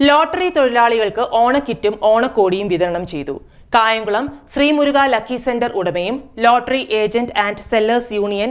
Lottery തൊഴിലാളികൾക്ക് ഓണക്കിറ്റും ഓണക്കോടിയും വിതരണം ചെയ്തു. Kayamkulam Sreemuruka lucky centre ഉടമയും lottery agent and sellers union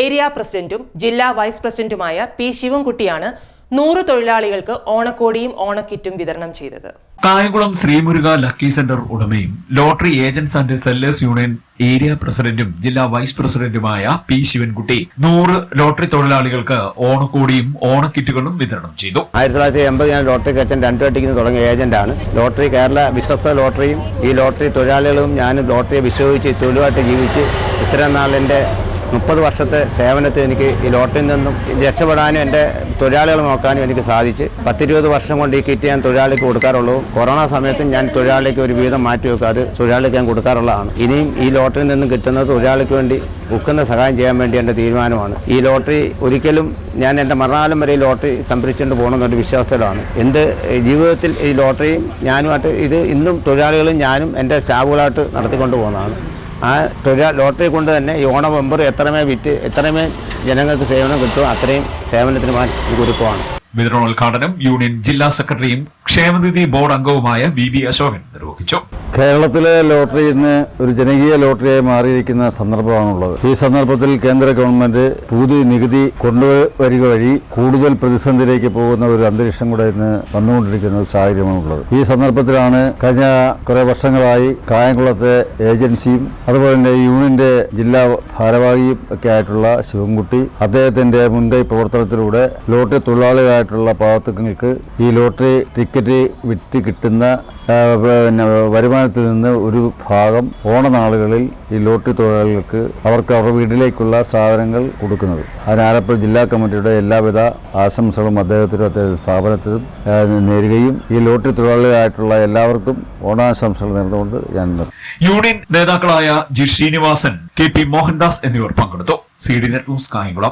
area പ്രസിഡന്റും ജില്ലാ വൈസ് പ്രസിഡന്റുമായ പി ശിവൻകുട്ടിയാണ് നൂറ് തൊഴിലാളികൾക്ക് ഓണക്കോടിയും ഓണക്കിറ്റും വിതരണം ചെയ്തത്. Kayamkulam Sreemuruka lucky centre ഉടമയും lottery agents and sellers union area പ്രസിഡന്റും ജില്ലാ വൈസ് പ്രസിഡന്റുമായ പി ശിവൻകുട്ടി നൂറ് ലോട്ടറി തൊഴിലാളികൾക്ക് ഓണക്കോടിയും ഓണക്കിറ്റുകളും വിതരണം ചെയ്തു. ആയിരത്തി തൊള്ളായിരത്തി എൺപത് ഞാൻ ലോട്ടറി കച്ചൻ രണ്ടു വട്ടിക്ക് തുടങ്ങിയ ഏജന്റാണ്. ലോട്ടറി കേരള വിശ്വസ്ത ലോട്ടറിയും ഈ ലോട്ടറി തൊഴിലാളികളും ഞാൻ ലോട്ടറിയെ വിശ്വസിച്ച് തൊഴിലുമായിട്ട് ജീവിച്ച് ഇത്രയും നാളിന്റെ മുപ്പത് വർഷത്തെ സേവനത്തിൽ എനിക്ക് ഈ ലോട്ടിൽ നിന്നും രക്ഷപ്പെടാനും എന്റെ തൊഴിലാളികൾ നോക്കാനും എനിക്ക് സാധിച്ച് പത്തിരുപത് വർഷം കൊണ്ട് ഈ കിറ്റ് ഞാൻ തൊഴിലാളിക്ക് കൊടുക്കാറുള്ളൂ. കൊറോണ സമയത്ത് ഞാൻ തൊഴിലാളിക്ക് ഒരു വീതം മാറ്റി വെക്കുക അത് തൊഴിലാളിക്ക് ഞാൻ കൊടുക്കാറുള്ളതാണ്. ഇനിയും ഈ ലോട്ടറിയിൽ നിന്നും കിട്ടുന്നത് തൊഴിലാളിക്ക് വേണ്ടി ഉക്കുന്ന സഹായം ചെയ്യാൻ വേണ്ടി എന്റെ തീരുമാനമാണ്. ഈ ലോട്ടറി ഒരിക്കലും ഞാൻ എന്റെ മരണകാലം വരെ ഈ ലോട്ടറി സംരക്ഷിച്ചുകൊണ്ട് പോകണമെന്നൊരു വിശ്വാസത്തിലാണ്. എന്റെ ജീവിതത്തിൽ ഈ ലോട്ടറിയും ഞാനുമായിട്ട് ഇത് ഇന്നും തൊഴിലാളികളും ഞാനും എന്റെ സ്റ്റാഫുകളായിട്ട് നടത്തിക്കൊണ്ട് പോകുന്നതാണ്. ആ തൊഴിലാ ലോട്ടറി കൊണ്ട് തന്നെ ഈ ഓണ മെമ്പർ എത്രമേ വിറ്റ് എത്രമേ ജനങ്ങൾക്ക് സേവനം കിട്ടുമോ അത്രയും സേവനത്തിന് മാറ്റി ഒരുക്കമാണ് വിതരണോദ്ഘാടനം യൂണിയൻ ജില്ലാ സെക്രട്ടറിയും ക്ഷേമനിധി ബോർഡ് അംഗവുമായ വി വി അശോകൻ നിർവഹിച്ചു. കേരളത്തിലെ ലോട്ടറി ഇന്ന് ഒരു ജനകീയ ലോട്ടറിയായി മാറിയിരിക്കുന്ന സന്ദർഭമാണുള്ളത്. ഈ സന്ദർഭത്തിൽ കേന്ദ്ര ഗവൺമെന്റ് പുതിയ നികുതി കൊണ്ടുവരിക വഴി കൂടുതൽ പ്രതിസന്ധിയിലേക്ക് പോകുന്ന ഒരു അന്തരീക്ഷം കൂടെ ഇന്ന് വന്നുകൊണ്ടിരിക്കുന്ന ഒരു സാഹചര്യമാണുള്ളത്. ഈ സന്ദർഭത്തിലാണ് കഴിഞ്ഞ കുറെ വർഷങ്ങളായി കായംകുളത്തെ ഏജൻസിയും അതുപോലെ തന്നെ യൂണിയന്റെ ജില്ലാ ഭാരവാഹിയും ഒക്കെ ആയിട്ടുള്ള ശിവൻകുട്ടി അദ്ദേഹത്തിന്റെ മുൻകൈ പ്രവർത്തനത്തിലൂടെ ലോട്ടറി തൊഴിലാളികളായിട്ടുള്ള പാവത്തുക്കൾക്ക് ഈ ലോട്ടറി ടിക്കറ്റ് വിറ്റ് കിട്ടുന്ന പിന്നെ വരുമാനത്തിൽ നിന്ന് ഒരു ഭാഗം ഓണനാളുകളിൽ ഈ ലോട്ടറി തൊഴിലാളികൾക്ക് അവർക്ക് അവരുടെ വീട്ടിലേക്കുള്ള സാധനങ്ങൾ കൊടുക്കുന്നത്. അതിന് ആലപ്പുഴ ജില്ലാ കമ്മിറ്റിയുടെ എല്ലാവിധ ആശംസകളും അദ്ദേഹത്തിനും അദ്ദേഹത്തിന്റെ സ്ഥാപനത്തിനും നേരുകയും ഈ ലോട്ടറി തൊഴിലാളികളായിട്ടുള്ള എല്ലാവർക്കും ഓണാശംസകൾ നേർന്നുകൊണ്ട് ഞാൻ യൂണിയൻ നേതാക്കളായ G. Srinivasan K. P. Mohandas എന്നിവർ പങ്കെടുത്തു. C D net news Kayamkulam